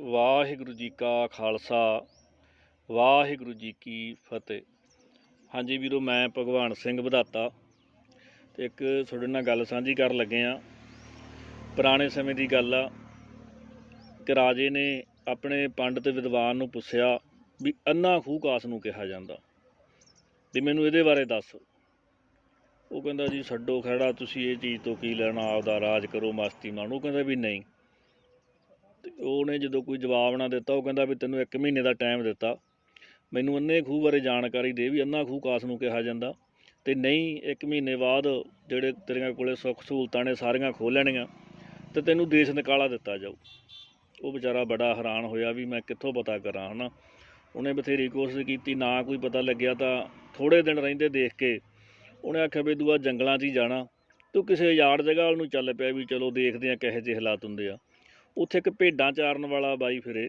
ਵਾਹਿਗੁਰੂ ਜੀ ਕਾ ਖਾਲਸਾ, ਵਾਹਿਗੁਰੂ ਜੀ ਕੀ ਫਤਿਹ। ਹਾਂਜੀ ਵੀਰੋ, ਮੈਂ ਭਗਵਾਨ ਸਿੰਘ ਵਧਾਤਾ ਤੇ ਇੱਕ ਤੁਹਾਡੇ ਨਾਲ ਗੱਲ ਸਾਂਝੀ ਕਰਨ ਲੱਗੇ ਆ ਪੁਰਾਣੇ ਸਮੇਂ ਦੀ ਗੱਲ ਆ ਕਿ ਰਾਜੇ ਨੇ ਆਪਣੇ ਪੰਡਤ ਵਿਦਵਾਨ ਨੂੰ ਪੁੱਛਿਆ ਵੀ ਅੰਨਾ ਖੂਹ ਕਾਸ ਨੂੰ ਕਿਹਾ ਜਾਂਦਾ। ਵੀ ਮੈਨੂੰ ਇਹਦੇ ਬਾਰੇ ਦੱਸ। ਉਹ ਕਹਿੰਦਾ ਜੀ, ਛੱਡੋ ਖੜਾ ਤੁਸੀਂ ਇਹ ਚੀਜ਼ ਤੋਂ ਕੀ ਲੈਣਾ, ਆਪਦਾ ਰਾਜ ਕਰੋ ਮਸਤੀ ਮਾਣੋ ਉਹ ਕਹਿੰਦਾ ਵੀ ਨਹੀਂ। ਉਹਨੇ ਜਦੋਂ ਕੋਈ ਜਵਾਬ ਨਾ ਦਿੱਤਾ, ਉਹ ਕਹਿੰਦਾ ਵੀ ਤੈਨੂੰ 1 ਮਹੀਨੇ ਦਾ ਟਾਈਮ ਦਿੱਤਾ। ਮੈਨੂੰ ਅੰਨੇ ਖੂਹ ਬਾਰੇ ਜਾਣਕਾਰੀ ਦੇ ਵੀ ਅੰਨਾ ਖੂਹ ਕਾਸ ਨੂੰ ਕਿਹਾ ਜਾਂਦਾ। ਤੇ ਨਹੀਂ 1 ਮਹੀਨੇ ਬਾਅਦ ਜਿਹੜੇ ਤੇਰੀਆਂ ਕੋਲੇ ਸੁੱਖ ਸਹੂਲਤਾਂ ਨੇ, ਸਾਰੀਆਂ ਖੋਹ ਲੈਣੀਆਂ। ਤੇ ਤੈਨੂੰ ਦੇਸ਼ ਨਿਕਾਲਾ ਦਿੱਤਾ ਜਾਊ। ਉਹ ਵਿਚਾਰਾ ਬੜਾ ਹੈਰਾਨ ਹੋਇਆ ਵੀ ਮੈਂ ਕਿੱਥੋਂ ਪਤਾ ਕਰਾਂ, ਹਨਾ? ਉਹਨੇ ਬਥੇਰੀ ਕੋਸ਼ਿਸ਼ ਕੀਤੀ, ਨਾ ਕੋਈ ਪਤਾ ਲੱਗਿਆ ਤਾਂ ਥੋੜੇ ਦਿਨ ਰਹਿੰਦੇ ਦੇਖ ਕੇ ਉਹਨੇ ਆਖਿਆ ਵੀ ਦੂਆ ਜੰਗਲਾਂ 'ਚ ਹੀ ਜਾਣਾ। ਤੂੰ ਕਿਸੇ ਯਾਰ ਜਗ੍ਹਾ ਵੱਲ ਨੂੰ ਚੱਲ ਪਿਆ ਵੀ ਚਲੋ ਦੇਖਦੇ ਆ ਕਿਹੋ ਜਿਹੇ ਹਾਲਾਤ ਹੁੰਦੇ ਆ। ਉੱਥੇ ਇੱਕ ਭੇਡਾਂ ਚਾਰਨ ਵਾਲਾ ਬਾਈ ਫਿਰੇ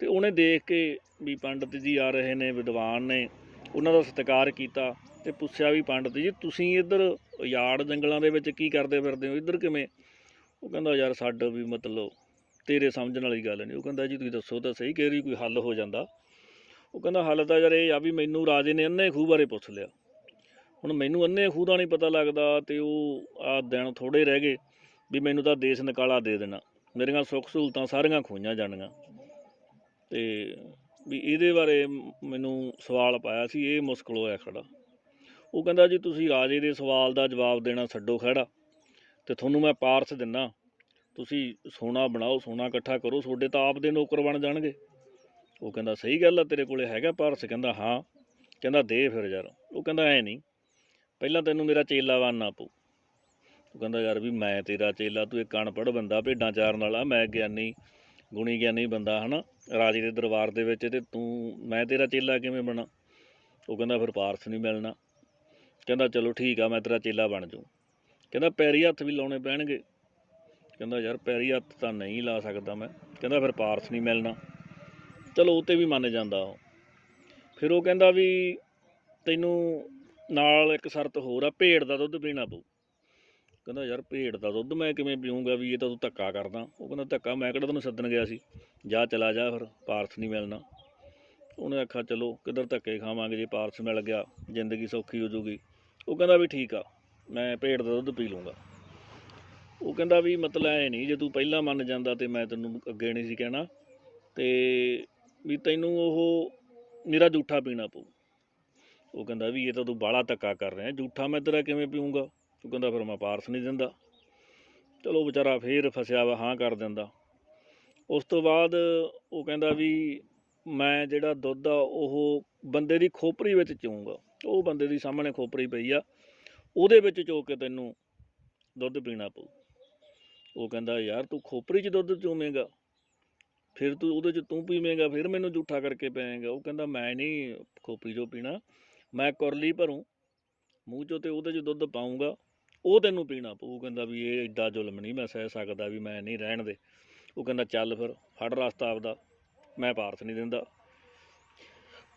ਤੇ ਉਹਨੇ ਦੇਖ ਕੇ ਵੀ ਪੰਡਤ ਜੀ ਆ ਰਹੇ ਨੇ, ਵਿਦਵਾਨ ਨੇ, ਉਹਨਾਂ ਦਾ ਸਤਿਕਾਰ ਕੀਤਾ ਤੇ ਪੁੱਛਿਆ ਵੀ ਪੰਡਤ ਜੀ, ਤੁਸੀਂ ਇੱਧਰ ਯਾੜ ਜੰਗਲਾਂ ਦੇ ਵਿੱਚ ਕੀ ਕਰਦੇ ਫਿਰਦੇ ਹੋ? ਇੱਧਰ ਕਿਵੇਂ? ਉਹ ਕਹਿੰਦਾ, ਯਾਰ ਸਾਡਾ ਵੀ ਮਤਲਬ ਤੇਰੇ ਸਮਝਣ ਵਾਲੀ ਗੱਲ ਨਹੀਂ। ਉਹ ਕਹਿੰਦਾ, ਜੀ ਤੁਸੀਂ ਦੱਸੋ ਤਾਂ ਸਹੀ ਕਹਿ ਰਹੀ ਕੋਈ ਹੱਲ ਹੋ ਜਾਂਦਾ? ਉਹ ਕਹਿੰਦਾ, ਹੱਲ ਤਾਂ ਯਾਰ ਇਹ ਆ ਵੀ ਮੈਨੂੰ ਰਾਜੇ ਨੇ ਅੰਨੇ ਖੂਹ ਬਾਰੇ ਪੁੱਛ ਲਿਆ। ਹੁਣ ਮੈਨੂੰ ਅੰਨੇ ਖੂਹ ਦਾ ਨਹੀਂ ਪਤਾ ਲੱਗਦਾ ਤੇ ਉਹ ਆ ਦਿਨ ਥੋੜੇ ਰਹਿ ਗਏ ਵੀ ਮੈਨੂੰ ਤਾਂ ਦੇਸ਼ ਨਿਕਾਲਾ ਦੇ ਦੇਣਾ। ਮੇਰੀਆਂ ਸੁੱਖ ਸਹੂਲਤਾਂ ਸਾਰੀਆਂ ਖੋਈਆਂ ਜਾਣੀਆਂ ਤੇ ਵੀ ਇਹਦੇ ਬਾਰੇ ਮੈਨੂੰ ਸਵਾਲ ਪਾਇਆ ਸੀ, ਇਹ ਮੁਸ਼ਕਲ ਹੋਇਆ ਖੜਾ। ਉਹ ਕਹਿੰਦਾ, ਜੀ ਤੁਸੀਂ ਰਾਜੇ ਦੇ ਸਵਾਲ ਦਾ ਜਵਾਬ ਦੇਣਾ ਛੱਡੋ ਖੜਾ ਤੇ ਤੁਹਾਨੂੰ ਮੈਂ ਪਾਰਸ ਦਿੰਨਾ। ਤੁਸੀਂ ਸੋਨਾ ਬਣਾਓ, ਸੋਨਾ ਇਕੱਠਾ ਕਰੋ, ਤੁਹਾਡੇ ਤਾਂ ਆਪ ਦੇ ਨੌਕਰ ਬਣ ਜਾਣਗੇ। ਉਹ ਕਹਿੰਦਾ, ਸਹੀ ਗੱਲ ਆ, ਤੇਰੇ ਕੋਲੇ ਹੈਗਾ ਪਾਰਸ? ਕਹਿੰਦਾ, ਹਾਂ। ਕਹਿੰਦਾ, ਦੇ ਫਿਰ ਯਾਰ। ਉਹ ਕਹਿੰਦਾ, ਐ ਨਹੀਂ। ਪਹਿਲਾਂ ਤੈਨੂੰ ਮੇਰਾ ਚੇਲਾ ਬਣਨਾ ਪਊ। ਉਹ ਕਹਿੰਦਾ, ਯਾਰ ਵੀ ਮੈਂ ਤੇਰਾ ਚੇਲਾ, ਤੂੰ ਇੱਕ ਅਨਪੜ੍ਹ ਬੰਦਾ, ਭੇਡਾਂ ਚਾਰਨ ਵਾਲਾ, ਮੈਂ ਗਿਆਨੀ, ਗੁਣੀ ਗਿਆਨੀ ਬੰਦਾ, ਹਨਾ? ਰਾਜੇ ਦੇ ਦਰਬਾਰ ਦੇ ਵਿੱਚ ਤੇ ਤੂੰ, ਮੈਂ ਤੇਰਾ ਚੇਲਾ ਕਿਵੇਂ ਬਣਾ? ਉਹ ਕਹਿੰਦਾ, ਫਿਰ ਪਾਰਸ ਨਹੀਂ ਮਿਲਣਾ। ਕਹਿੰਦਾ, ਚਲੋ ਠੀਕ ਆ, ਮੈਂ ਤੇਰਾ ਚੇਲਾ ਬਣ ਜਾਊ। ਕਹਿੰਦਾ, ਪੈਰੀ ਹੱਥ ਵੀ ਲਾਉਣੇ ਪੈਣਗੇ। ਕਹਿੰਦਾ, ਯਾਰ ਪੈਰੀ ਹੱਥ ਤਾਂ ਨਹੀਂ ਲਾ ਸਕਦਾ ਮੈਂ। ਕਹਿੰਦਾ, ਫਿਰ ਪਾਰਸ ਨਹੀਂ ਮਿਲਣਾ। ਚਲੋ, ਉਹ 'ਤੇ ਵੀ ਮੰਨ ਜਾਂਦਾ ਉਹ। ਫਿਰ ਉਹ ਕਹਿੰਦਾ ਵੀ, ਤੈਨੂੰ ਨਾਲ ਇੱਕ ਸ਼ਰਤ ਹੋਰ ਆ, ਭੇਡ ਦਾ ਦੁੱਧ ਪੀਣਾ ਪਊ। ਕਹਿੰਦਾ ਯਾਰ ਭੇਡ ਦਾ ਦੁੱਧ ਮੈਂ ਕਿਵੇਂ ਪੀਊਂਗਾ ਵੀ ਇਹ ਤਾਂ ਤੂੰ ਧੱਕਾ ਕਰਦਾ। ਉਹ ਕਹਿੰਦਾ ਧੱਕਾ, ਮੈਂ ਕਿਹੜਾ ਤੈਨੂੰ ਸੱਦਣ ਗਿਆ ਸੀ? ਜਾ ਚਲਾ ਜਾ ਫਿਰ, ਪਾਰਸ ਨਹੀਂ ਮਿਲਣਾ। ਉਹਨੇ ਆਖਿਆ, ਚਲੋ, ਕਿੱਧਰ ਧੱਕੇ ਖਾਵਾਂਗੇ ਜੇ ਪਾਰਸ ਮਿਲ ਗਿਆ, ਜ਼ਿੰਦਗੀ ਸੌਖੀ ਹੋ ਜੂਗੀ ਉਹ ਕਹਿੰਦਾ ਵੀ ਠੀਕ ਆ, ਮੈਂ ਭੇਡ ਦਾ ਦੁੱਧ ਪੀ ਲੂੰਗਾ ਉਹ ਕਹਿੰਦਾ ਵੀ ਮਤਲਬ ਐ ਨਹੀਂ, ਜੇ ਤੂੰ ਪਹਿਲਾਂ ਮੰਨ ਜਾਂਦਾ ਤੇ ਮੈਂ ਤੈਨੂੰ ਅੱਗੇ ਨਹੀਂ ਸੀ ਕਹਿਣਾ, ਤੇ ਵੀ ਤੈਨੂੰ ਉਹ ਮੇਰਾ ਜੂਠਾ ਪੀਣਾ ਪਊ। ਉਹ ਕਹਿੰਦਾ ਵੀ ਇਹ ਤਾਂ ਤੂੰ ਬਾਹਲਾ ਧੱਕਾ ਕਰ ਰਿਹਾ, ਜੂਠਾ ਮੈਂ ਤੇਰਾ ਕਿਵੇਂ ਪੀਊਂਗਾ? ਤੂੰ ਕਹਿੰਦਾ ਫਿਰ ਮੈਂ ਪਾਰਸ ਨਹੀਂ ਦਿੰਦਾ। ਚਲੋ ਵਿਚਾਰਾ ਫੇਰ ਫਸਿਆ ਵਾ, ਹਾਂ ਕਰ ਦਿੰਦਾ। ਉਸ ਤੋਂ ਬਾਅਦ ਉਹ ਕਹਿੰਦਾ ਵੀ ਮੈਂ ਜਿਹੜਾ ਦੁੱਧ ਆ, ਉਹ ਬੰਦੇ ਦੀ ਖੋਪਰੀ ਵਿੱਚ ਚੋਊਂਗਾ ਉਹ ਬੰਦੇ ਦੀ ਸਾਹਮਣੇ ਖੋਪਰੀ ਪਈ ਆ, ਉਹਦੇ ਵਿੱਚ ਚੋ ਕੇ ਤੈਨੂੰ ਦੁੱਧ ਪੀਣਾ ਪਊ। ਉਹ ਕਹਿੰਦਾ, ਯਾਰ ਤੂੰ ਖੋਪਰੀ 'ਚ ਦੁੱਧ ਚੋਵੇਂਗਾ, ਫਿਰ ਤੂੰ ਉਹਦੇ 'ਚ ਤੂੰ ਪੀਵੇਂਗਾ, ਫਿਰ ਮੈਨੂੰ ਝੂਠਾ ਕਰਕੇ ਪਏਗਾ। ਉਹ ਕਹਿੰਦਾ, ਮੈਂ ਨਹੀਂ ਖੋਪਰੀ 'ਚੋਂ ਪੀਣਾ, ਮੈਂ ਕੁਰਲੀ ਭਰੂੰ। ਮੂੰਹ 'ਚੋਂ ਤੇ ਉਹਦੇ 'ਚ ਦੁੱਧ ਪਾਉਂਗਾ ਉਹ ਤੈਨੂੰ ਪੀਣਾ ਪਊ ਕਹਿੰਦਾ ਵੀ ਇਹ ਐਡਾ ਜ਼ੁਲਮ ਨਹੀਂ, ਮੈਂ ਸਹਿ ਸਕਦਾ ਵੀ ਮੈਂ ਨਹੀਂ ਰਹਿਣ ਦੇ। ਉਹ ਕਹਿੰਦਾ ਚੱਲ ਫਿਰ, ਫੜ ਰਸਤਾ ਆਪਦਾ, ਮੈਂ ਪਾਰਸ ਨਹੀਂ ਦਿੰਦਾ।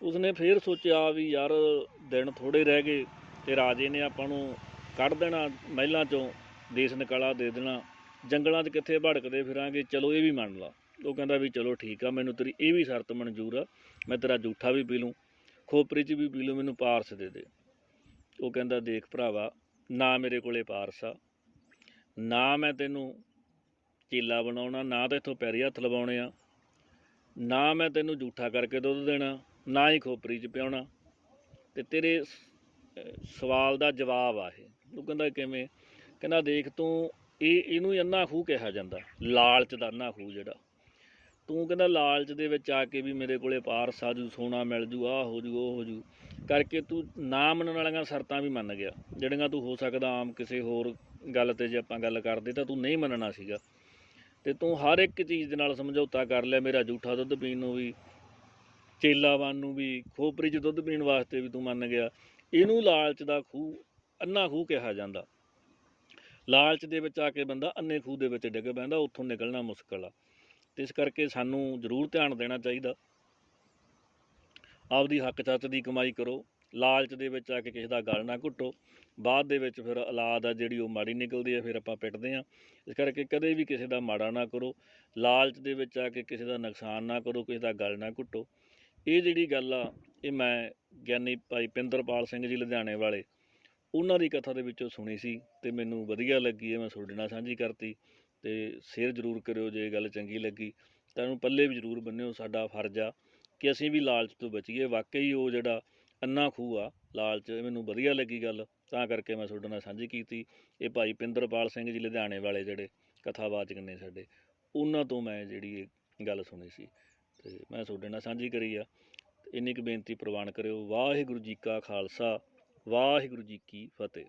ਉਸਨੇ ਫੇਰ ਸੋਚਿਆ ਵੀ ਯਾਰ ਦਿਨ ਥੋੜੇ ਰਹਿ ਗਏ ਤੇ ਰਾਜੇ ਨੇ ਆਪਾਂ ਨੂੰ ਕੱਢ ਦੇਣਾ ਮਹਿਲਾਂ ਚੋਂ, ਦੇਸ਼ ਨਿਕਾਲਾ ਦੇ ਦੇਣਾ। ਜੰਗਲਾਂ 'ਚ ਕਿੱਥੇ ਭੜਕਦੇ ਫਿਰਾਂਗੇ, ਚਲੋ ਇਹ ਵੀ ਮੰਨ ਲਾ। ਉਹ ਕਹਿੰਦਾ ਵੀ ਚਲੋ ਠੀਕ ਆ, ਮੈਨੂੰ ਤੇਰੀ ਇਹ ਵੀ ਸ਼ਰਤ ਮਨਜ਼ੂਰ ਆ, ਮੈਂ ਤੇਰਾ ਜੂਠਾ ਵੀ ਪੀ ਲੂੰ, ਖੋਪਰੀ 'ਚ ਵੀ ਪੀ ਲੂੰ, ਮੈਨੂੰ ਪਾਰਸ ਦੇ ਦੇ। ਉਹ ਕਹਿੰਦਾ ਦੇਖ ਭਰਾਵਾ ਨਾ ਮੇਰੇ ਕੋਲੇ ਪਾਰਸ ਆ, ਨਾ ਮੈਂ ਤੈਨੂੰ ਚੇਲਾ ਬਣਾਉਣਾ, ਨਾ ਤੇ ਇੱਥੋਂ ਪੈਰੀ ਹੱਥ ਲਵਾਉਣੇ ਆ, ਨਾ ਮੈਂ ਤੈਨੂੰ ਜੂਠਾ ਕਰਕੇ ਦੁੱਧ ਦੇਣਾ, ਨਾ ਹੀ ਖੋਪਰੀ 'ਚ ਪਿਆਉਣਾ। ਤੇ ਤੇਰੇ ਸ- ਸਵਾਲ ਦਾ ਜਵਾਬ ਆ ਇਹ। ਉਹ ਕਹਿੰਦਾ ਕਿਵੇਂ? ਕਹਿੰਦਾ ਦੇਖ ਤੂੰ, ਇਹ, ਇਹਨੂੰ ਹੀ ਅੰਨਾ ਖੂਹ ਕਿਹਾ ਜਾਂਦਾ, ਲਾਲਚ ਦਾ ਅੰਨਾ ਖੂਹ ਜਿਹੜਾ। ਤੂੰ ਕਹਿੰਦਾ ਲਾਲਚ ਦੇ ਵਿੱਚ ਆ ਕੇ ਵੀ ਮੇਰੇ ਕੋਲੇ ਪਾਰਸ ਆ ਜੂ ਸੋਨਾ ਮਿਲ ਜੂ ਆ ਹੋ ਜੂ, ਉਹ ਹੋ ਜੂ। ਕਰਕੇ ਤੂੰ ਨਾ ਮੰਨਣ ਵਾਲੀਆਂ ਸ਼ਰਤਾਂ ਵੀ ਮੰਨ ਗਿਆ। ਜਿਹੜੀਆਂ ਤੂੰ ਹੋ ਸਕਦਾ ਆਮ ਕਿਸੇ ਹੋਰ ਗੱਲ ਤੇ ਜੇ ਆਪਾਂ ਗੱਲ ਕਰਦੇ ਤਾਂ ਤੂੰ ਨਹੀਂ ਮੰਨਣਾ ਸੀਗਾ। ਤੇ ਤੂੰ ਹਰ ਇੱਕ ਚੀਜ਼ ਦੇ ਨਾਲ ਸਮਝੌਤਾ ਕਰ ਲਿਆ ਮੇਰਾ ਝੂਠਾ ਦੁੱਧ ਪੀਣ ਨੂੰ ਵੀ, ਚੇਲਾ ਬਣ ਨੂੰ ਵੀ, ਖੋਪਰੀ 'ਚ ਦੁੱਧ ਪੀਣ ਵਾਸਤੇ ਵੀ ਤੂੰ ਮੰਨ ਗਿਆ। ਇਹਨੂੰ ਲਾਲਚ ਦਾ ਖੂਹ, ਅੰਨਾ ਖੂਹ ਕਿਹਾ ਜਾਂਦਾ। ਲਾਲਚ ਦੇ ਵਿੱਚ ਆ ਕੇ ਬੰਦਾ ਅੰਨੇ ਖੂਹ ਦੇ ਵਿੱਚ ਡਿੱਗ ਪੈਂਦਾ, ਉੱਥੋਂ ਨਿਕਲਣਾ ਮੁਸ਼ਕਲ ਆ। ਤੇ ਇਸ ਕਰਕੇ ਸਾਨੂੰ ਜ਼ਰੂਰ ਧਿਆਨ ਦੇਣਾ ਚਾਹੀਦਾ। ਆਪਦੀ ਹੱਕ ਚੱਤ ਦੀ ਕਮਾਈ ਕਰੋ, ਲਾਲਚ ਦੇ ਵਿੱਚ ਆ ਕੇ ਕਿਸੇ ਦਾ ਗਲ ਨਾ ਘੁੱਟੋ, ਬਾਅਦ ਦੇ ਵਿੱਚ ਫਿਰ ਔਲਾਦ ਆ ਜਿਹੜੀ ਉਹ ਮਾੜੀ ਨਿਕਲਦੀ ਹੈ ਫਿਰ ਆਪਾਂ ਪਿੱਟਦੇ ਆ। ਇਸ ਕਰਕੇ ਕਦੇ ਵੀ ਕਿਸੇ ਦਾ ਮਾੜਾ ਨਾ ਕਰੋ, ਲਾਲਚ ਦੇ ਵਿੱਚ ਆ ਕੇ ਕਿਸੇ ਦਾ ਨੁਕਸਾਨ ਨਾ ਕਰੋ, ਕਿਸੇ ਦਾ ਗਲ ਨਾ ਘੁੱਟੋ। ਇਹ ਜਿਹੜੀ ਗੱਲ ਆ, ਇਹ ਮੈਂ ਗਿਆਨੀ ਭਾਈ ਪਿੰਦਰਪਾਲ ਸਿੰਘ ਜੀ ਲੁਧਿਆਣੇ ਵਾਲੇ, ਉਹਨਾਂ ਦੀ ਕਥਾ ਦੇ ਵਿੱਚੋਂ ਸੁਣੀ ਸੀ ਤੇ ਮੈਨੂੰ ਵਧੀਆ ਲੱਗੀ, ਇਹ ਮੈਂ ਤੁਹਾਡੇ ਨਾਲ ਸਾਂਝੀ ਕਰਤੀ। ਅਤੇ ਸ਼ੇਅਰ ਜ਼ਰੂਰ ਕਰਿਓ ਜੇ ਗੱਲ ਚੰਗੀ ਲੱਗੀ। ਤਾਂ ਇਹਨੂੰ ਪੱਲੇ ਵੀ ਜ਼ਰੂਰ ਬੰਨਿਓ, ਸਾਡਾ ਫਰਜ਼ ਆ ਕਿ ਅਸੀਂ ਵੀ ਲਾਲਚ ਤੋਂ ਬਚੀਏ। ਵਾਕਈ ਉਹ ਜਿਹੜਾ ਅੰਨਾ ਖੂਹ ਆ, ਲਾਲਚ ਮੈਨੂੰ ਵਧੀਆ ਲੱਗੀ ਗੱਲ। ਤਾਂ ਕਰਕੇ ਮੈਂ ਤੁਹਾਡੇ ਨਾਲ ਸਾਂਝੀ ਕੀਤੀ। ਇਹ ਭਾਈ ਪਿੰਦਰਪਾਲ ਸਿੰਘ ਜੀ ਲੁਧਿਆਣੇ ਵਾਲੇ ਜਿਹੜੇ ਕਥਾਵਾਚਕ ਨੇ ਸਾਡੇ, ਉਹਨਾਂ ਤੋਂ ਮੈਂ ਜਿਹੜੀ ਇਹ ਗੱਲ ਸੁਣੀ ਸੀ। ਤੇ ਮੈਂ ਤੁਹਾਡੇ ਨਾਲ ਸਾਂਝੀ ਕਰੀ ਆ। ਇੰਨੀ ਕੁ ਬੇਨਤੀ ਪ੍ਰਵਾਨ ਕਰਿਓ। ਵਾਹਿਗੁਰੂ ਜੀ ਕਾ ਖਾਲਸਾ, ਵਾਹਿਗੁਰੂ ਜੀ ਕੀ ਫਤਿਹ।